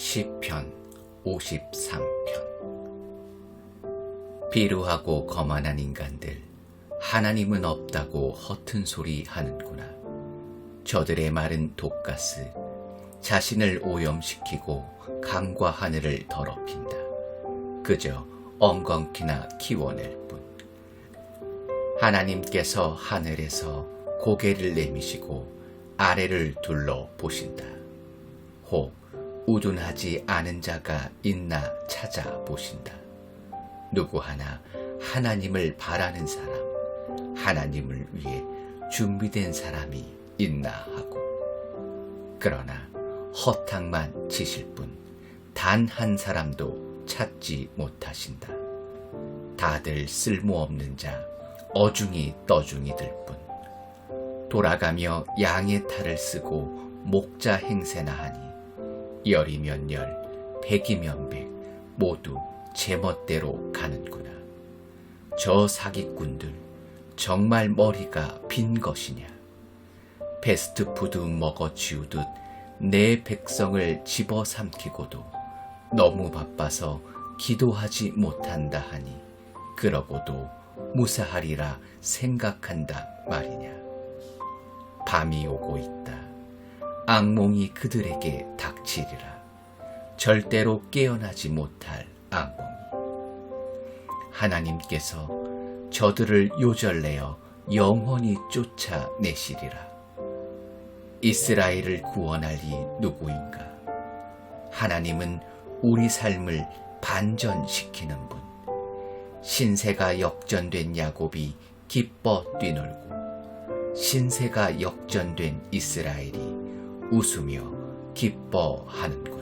시편 53편 비루하고 거만한 인간들 하나님은 없다고 허튼 소리 하는구나. 저들의 말은 독가스 자신을 오염시키고 강과 하늘을 더럽힌다. 그저 엉겅퀴나 키워낼 뿐. 하나님께서 하늘에서 고개를 내미시고 아래를 둘러 보신다. 혹 우둔하지 않은 자가 있나 찾아보신다. 누구 하나 하나님을 바라는 사람, 하나님을 위해 준비된 사람이 있나 하고. 그러나 허탕만 치실 뿐, 단 한 사람도 찾지 못하신다. 다들 쓸모없는 자, 어중이 떠중이들 뿐. 돌아가며 양의 탈을 쓰고 목자 행세나 하니 열이면 열, 백이면 백, 모두 제멋대로 가는구나. 저 사기꾼들, 정말 머리가 빈 것이냐? 패스트푸드 먹어치우듯 내 백성을 집어삼키고도 너무 바빠서 기도하지 못한다 하니 그러고도 무사하리라 생각한다 말이냐. 밤이 오고 있다. 악몽이 그들에게 닥 치리라. 절대로 깨어나지 못할 악몽이. 하나님께서 저들을 요절내어 영원히 쫓아내시리라. 이스라엘을 구원할 이 누구인가? 하나님은 우리 삶을 반전시키는 분. 신세가 역전된 야곱이 기뻐 뛰놀고 신세가 역전된 이스라엘이 웃으며 기뻐하는구나.